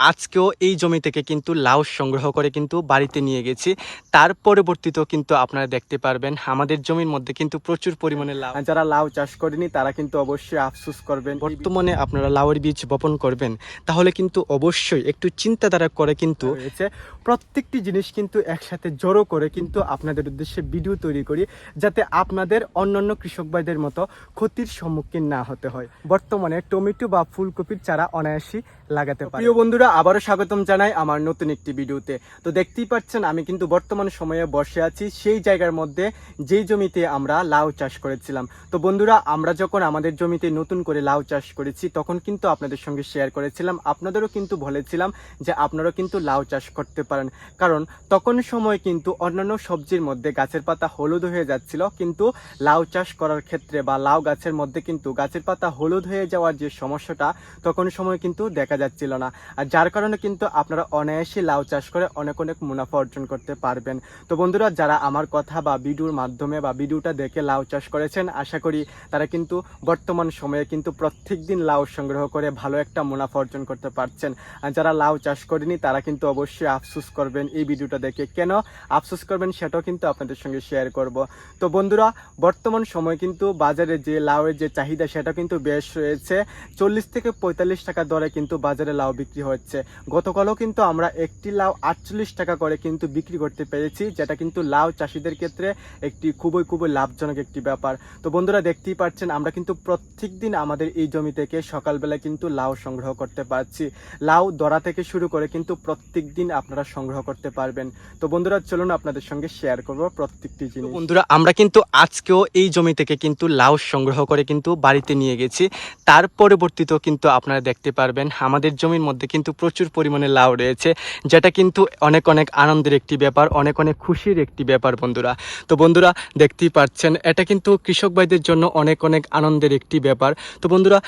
আজকেও এই জমি থেকে কিন্তু লাউ সংগ্রহ করে কিন্তু বাড়িতে নিয়ে গেছি। তার পরবর্তীতেও কিন্তু আপনারা দেখতে পারবেন আমাদের জমির মধ্যে কিন্তু প্রচুর পরিমাণে লাউ। যারা লাউ চাষ করেনি তারা কিন্তু অবশ্যই আফসোস করবেন। বর্তমানে আপনারা লাউয়ের বীজ বপন করবেন তাহলে কিন্তু অবশ্যই একটু চিন্তাধারা করে কিন্তু প্রত্যেকটি জিনিস কিন্তু একসাথে জড়ো করে কিন্তু আপনাদের উদ্দেশ্যে ভিডিও তৈরি করি যাতে আপনাদের অন্যান্য কৃষক ভাইদের মতো ক্ষতির সম্মুখীন না হতে হয়। বর্তমানে টমেটো বা ফুলকপির চারা অনায়াসই লাগাতে পারে প্রিয় বন্ধুরা আবারও স্বাগতম জানাই আমার নতুন একটি ভিডিওতে। তো দেখতেই পাচ্ছেন, আমি কিন্তু বর্তমান সময়ে বসে আছি সেই জায়গার মধ্যে যেই জমিতে আমরা লাউ চাষ করেছিলাম। তো বন্ধুরা, আমরা যখন আমাদের জমিতে নতুন করে লাউ চাষ করেছি, তখন কিন্তু আপনাদের সঙ্গে শেয়ার করেছিলাম। আপনাদেরও কিন্তু বলেছিলাম যে আপনারাও কিন্তু লাউ চাষ করতে পারেন। কারণ তখন সময় কিন্তু অন্যান্য সবজির মধ্যে গাছের পাতা হলুদ হয়ে যাচ্ছিল, কিন্তু লাউ চাষ করার ক্ষেত্রে বা লাউ গাছের মধ্যে কিন্তু গাছের পাতা হলুদ হয়ে যাওয়ার যে সমস্যাটা, তখন সময় কিন্তু দেখা যাচ্ছিল না। আর যার কারণে কিন্তু আপনারা অনায়াসে লাউ চাষ করে অনেক অনেক মুনাফা অর্জন করতে পারবেন। তো বন্ধুরা, যারা আমার কথা বা ভিডিওর মাধ্যমে বা ভিডিওটা দেখে লাউ চাষ করেছেন, আশা করি তারা কিন্তু বর্তমান সময়ে কিন্তু প্রত্যেক দিন লাউ সংগ্রহ করে ভালো একটা মুনাফা অর্জন করতে পারছেন। আর যারা লাউ চাষ করেনি, তারা কিন্তু অবশ্যই আফসোস করবেন এই ভিডিওটা দেখে। কেন আফসোস করবেন সেটাও কিন্তু আপনাদের সঙ্গে শেয়ার করব। তো বন্ধুরা, বর্তমান সময় কিন্তু বাজারে যে লাউয়ের যে চাহিদা, সেটা কিন্তু বেশ রয়েছে। চল্লিশ থেকে পঁয়তাল্লিশ টাকা দরে কিন্তু বাজারে লাউ বিক্রি হচ্ছে। গতকালও কিন্তু আমরা একটি লাউ আটচল্লিশ টাকা করে কিন্তু বিক্রি করতে পেরেছি যেটা কিন্তু লাউ চাষিদের ক্ষেত্রে একটি খুবই খুবই লাভজনক একটি ব্যাপার। তো বন্ধুরা দেখতেই পাচ্ছেন আমরা কিন্তু প্রত্যেক দিন আমাদের এই জমি থেকে সকালবেলা কিন্তু লাউ সংগ্রহ করতে পারছি। লাউ দরা থেকে শুরু করে কিন্তু প্রত্যেক দিন আপনারা সংগ্রহ করতে পারবেন। তো বন্ধুরা চলুন আপনাদের সঙ্গে শেয়ার করব প্রত্যেকটি জিনিস। বন্ধুরা আমরা কিন্তু আজকেও এই জমি থেকে কিন্তু লাউ সংগ্রহ করে কিন্তু বাড়িতে নিয়ে গেছি। তার পরবর্তীতেও কিন্তু আপনারা দেখতে পারবেন আমাদের জমির মধ্যে কিন্তু প্রচুর পরিমাণে লাউ রয়েছে, যেটা কিন্তু অনেক অনেক আনন্দের একটি ব্যাপার, অনেক অনেক খুশির একটি ব্যাপার বন্ধুরা। তো বন্ধুরা, দেখতেই পাচ্ছেন, এটা কিন্তু কৃষক ভাইদের জন্য অনেক অনেক আনন্দের একটি ব্যাপার। তো বন্ধুরা,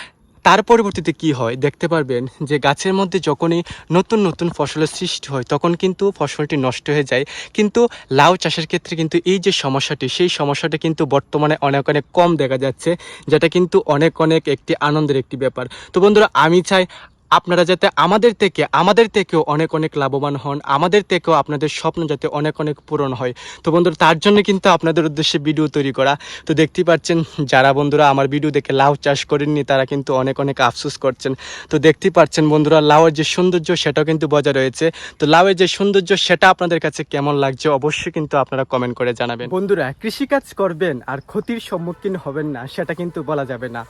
তার পরবর্তীতে কি হয়? দেখতে পারবেন যে গাছের মধ্যে যখনই নতুন নতুন ফসলের সৃষ্টি হয়, তখন কিন্তু ফসলটি নষ্ট হয়ে যায়। কিন্তু লাউ চাষের ক্ষেত্রে কিন্তু এই যে সমস্যাটি, সেই সমস্যাটা কিন্তু বর্তমানে অনেক অনেক কম দেখা যাচ্ছে, যেটা কিন্তু অনেক অনেক একটি আনন্দের একটি ব্যাপার। তো বন্ধুরা, আমি চাই আপনারা যাতে আমাদের থেকে, আমাদের থেকেও অনেক অনেক লাভবান হন, আমাদের থেকেও আপনাদের স্বপ্ন যাতে অনেক অনেক পূরণ হয়। তো বন্ধুরা, তার জন্য কিন্তু আপনাদের উদ্দেশ্যে ভিডিও তৈরি করা। তো দেখতেই পাচ্ছেন, যারা বন্ধুরা আমার ভিডিও দেখে লাউ চাষ করেননি, তারা কিন্তু অনেক অনেক আফসোস করছেন। তো দেখতেই পাচ্ছেন বন্ধুরা, লাউয়ের যে সৌন্দর্য, সেটাও কিন্তু বজায় রয়েছে। তো লাউয়ের যে সৌন্দর্য, সেটা আপনাদের কাছে কেমন লাগছে, অবশ্যই কিন্তু আপনারা কমেন্ট করে জানাবেন। বন্ধুরা, কৃষিকাজ করবেন আর ক্ষতির সম্মুখীন হবেন না, সেটা কিন্তু বলা যাবে না।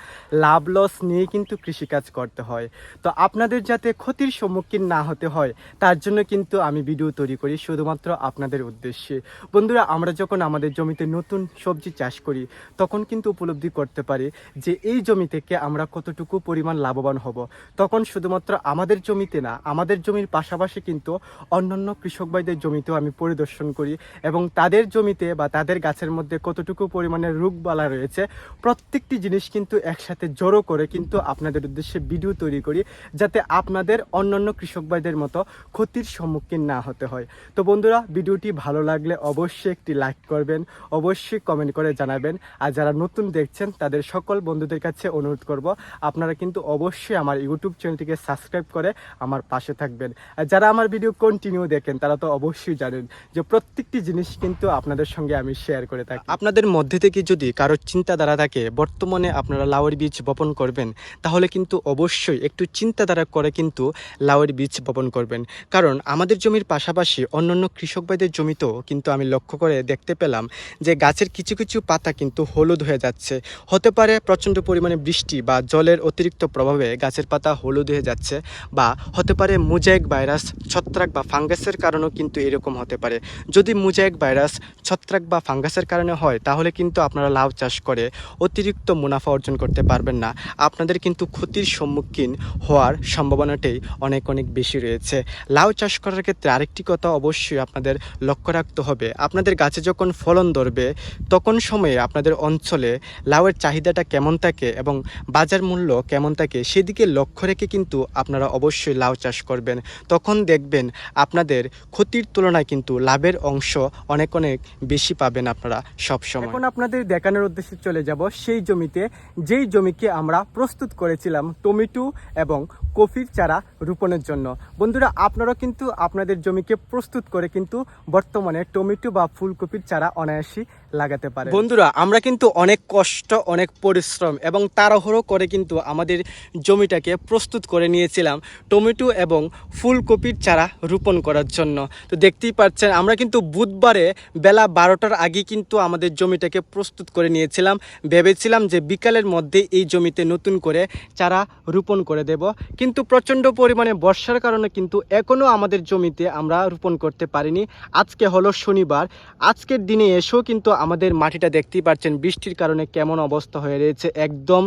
লাভ লস নিয়ে কিন্তু কৃষিকাজ করতে হয়। তো আপনাদের যাতে ক্ষতির সম্মুখীন না হতে হয়, তার জন্য কিন্তু আমি ভিডিও তৈরি করি শুধুমাত্র আপনাদের উদ্দেশ্যে। বন্ধুরা, আমরা যখন আমাদের জমিতে নতুন সবজি চাষ করি, তখন কিন্তু উপলব্ধি করতে পারি যে এই জমি থেকে আমরা কতটুকু পরিমাণ লাভবান হব। তখন শুধুমাত্র আমাদের জমিতে না, আমাদের জমির পাশাপাশি কিন্তু অন্যান্য কৃষক ভাইদের জমিতেও আমি পরিদর্শন করি এবং তাদের জমিতে বা তাদের গাছের মধ্যে কতটুকু পরিমাণে রোগবালা রয়েছে, প্রত্যেকটি জিনিস কিন্তু একসাথে জড়ো করে কিন্তু আপনাদের উদ্দেশ্যে ভিডিও তৈরি করি যাতে আপনাদের অন্যান্য কৃষক ভাইদের মতো ক্ষতির সম্মুখীন না হতে হয়। তো বন্ধুরা, ভিডিওটি ভালো লাগলে অবশ্যই একটি লাইক করবেন, অবশ্যই কমেন্ট করে জানাবেন। আর যারা নতুন দেখছেন, তাদের সকল বন্ধুদের কাছে অনুরোধ করব, আপনারা কিন্তু অবশ্যই আমার ইউটিউব চ্যানেলটিকে সাবস্ক্রাইব করে আমার পাশে থাকবেন। আর যারা আমার ভিডিও কন্টিনিউ দেখেন, তারা তো অবশ্যই জানেন যে প্রত্যেকটি জিনিস কিন্তু আপনাদের সঙ্গে আমি শেয়ার করে থাকি। আপনাদের মধ্যে থেকে যদি কারও চিন্তাধারা থাকে, বর্তমানে আপনারা লাউয়ের বীজ বপন করবেন, তাহলে কিন্তু অবশ্যই একটু চিন্তাধারা করে কিন্তু লাউয়ের বীজ বপন করবেন। কারণ আমাদের জমির পাশাপাশি অন্যান্য কৃষক ভাইদের জমিতেও কিন্তু আমি লক্ষ্য করে দেখতে পেলাম যে গাছের কিছু কিছু পাতা কিন্তু হলুদ হয়ে যাচ্ছে। হতে পারে প্রচণ্ড পরিমাণে বৃষ্টি বা জলের অতিরিক্ত প্রভাবে গাছের পাতা হলুদ হয়ে যাচ্ছে বা হতে পারে মুজাইক ভাইরাস, ছত্রাক বা ফাঙ্গাসের কারণেও কিন্তু এরকম হতে পারে। যদি মুজাইক ভাইরাস, ছত্রাক বা ফাঙ্গাসের কারণে হয়, তাহলে কিন্তু আপনারা লাউ চাষ করে অতিরিক্ত মুনাফা অর্জন করতে পারবেন না। আপনাদের কিন্তু ক্ষতির সম্মুখীন হওয়ার সম্ভাবনাটাই অনেক অনেক বেশি রয়েছে। লাউ চাষ করার ক্ষেত্রে আরেকটি কথা অবশ্যই আপনাদের লক্ষ্য রাখতে হবে। আপনাদের গাছে যখন ফলন ধরবে, তখন সময়ে আপনাদের অঞ্চলে লাউয়ের চাহিদাটা কেমন থাকে এবং বাজার মূল্য কেমন থাকে, সেদিকে লক্ষ্য রেখে কিন্তু আপনারা অবশ্যই লাউ চাষ করবেন। তখন দেখবেন আপনাদের ক্ষতির তুলনায় কিন্তু লাভের অংশ অনেক অনেক বেশি পাবেন আপনারা সবসময়। এখন আপনাদের দেখানোর উদ্দেশ্যে চলে যাব। সেই জমিতে যেই জমিকে আমরা প্রস্তুত করেছিলাম, টমেটো এবং কফির চারা রোপণের জন্য। বন্ধুরা আপনারা কিন্তু আপনাদের জমিকে প্রস্তুত করে কিন্তু বর্তমানে টমেটো বা ফুলকপির চারা অনায়াসই লাগাতে পারে বন্ধুরা, আমরা কিন্তু অনেক কষ্ট, অনেক পরিশ্রম এবং তাড়াহুড়ো করে কিন্তু আমাদের জমিটাকে প্রস্তুত করে নিয়েছিলাম টমেটো এবং ফুলকপির চারা রোপণ করার জন্য। তো দেখতেই পাচ্ছেন, আমরা কিন্তু বুধবারে বেলা বারোটার আগে কিন্তু আমাদের জমিটাকে প্রস্তুত করে নিয়েছিলাম। ভেবেছিলাম যে বিকালের মধ্যে এই জমিতে নতুন করে চারা রোপণ করে দেব। কিন্তু প্রচণ্ড পরিমাণে বর্ষার কারণে কিন্তু এখনও আমাদের জমিতে আমরা রোপণ করতে পারিনি। আজকে হলো শনিবার। আজকের দিনে এসেও কিন্তু আমাদের মাটিটা দেখতেই পাচ্ছেন, বৃষ্টির কারণে কেমন অবস্থা হয়ে রয়েছে, একদম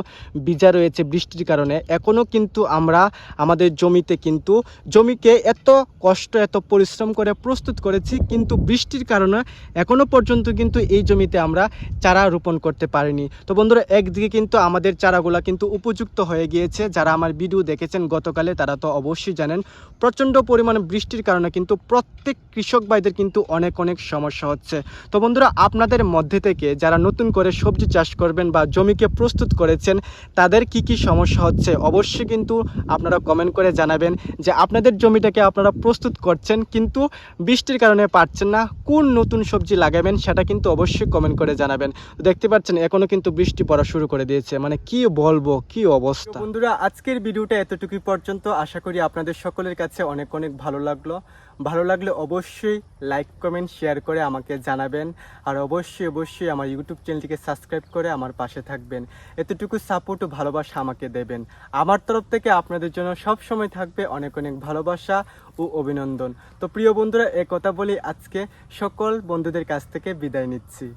ভিজা রয়েছে বৃষ্টির কারণে। এখনও কিন্তু আমরা আমাদের জমিতে কিন্তু, জমিকে এত কষ্ট, এত পরিশ্রম করে প্রস্তুত করেছি, কিন্তু বৃষ্টির কারণে এখনও পর্যন্ত কিন্তু এই জমিতে আমরা চারা রোপণ করতে পারিনি। তো বন্ধুরা, একদিকে কিন্তু আমাদের চারাগুলা কিন্তু উপযুক্ত হয়ে গিয়েছে। যারা আমার ভিডিও দেখেছেন গতকালে, তারা তো অবশ্যই জানেন, প্রচণ্ড পরিমাণে বৃষ্টির কারণে কিন্তু প্রত্যেক কৃষক ভাইদের কিন্তু অনেক অনেক সমস্যা হচ্ছে। তো বন্ধুরা, আপনাদের মধ্যে থেকে যারা নতুন করে সবজি চাষ করবেন বা জমিকে প্রস্তুত করেছেন, তাদের কি কি সমস্যা হচ্ছে অবশ্যই কিন্তু আপনারা কমেন্ট করে জানাবেন যে আপনাদের জমিটাকে আপনারা প্রস্তুত করছেন কিন্তু বৃষ্টির কারণে পারছেন না, কোন নতুন সবজি লাগাবেন সেটা কিন্তু অবশ্যই কমেন্ট করে জানাবেন। দেখতে পাচ্ছেন এখনও কিন্তু বৃষ্টি পড়া শুরু করে দিয়েছে মানে কি বলব, কি অবস্থা? বন্ধুরা, আজকের ভিডিওটা এতটুকুই পর্যন্ত। আশা করি আপনাদের সকলের কাছে অনেক অনেক ভালো লাগল। ভালো লাগলে অবশ্যই লাইক, কমেন্ট, শেয়ার করে আমাকে জানাবেন। আর অবশ্যই অবশ্যই আমার ইউটিউব চ্যানেলটিকে সাবস্ক্রাইব করে আমার পাশে থাকবেন। এতটুকু সাপোর্ট ও ভালোবাসা আমাকে দেবেন। আমার তরফ থেকে আপনাদের জন্য সব সময় থাকবে অনেক অনেক ভালোবাসা ও অভিনন্দন। তো প্রিয় বন্ধুরা, এ কথা বলি আজকে। সকল বন্ধুদের কাছ থেকে বিদায় নিচ্ছি।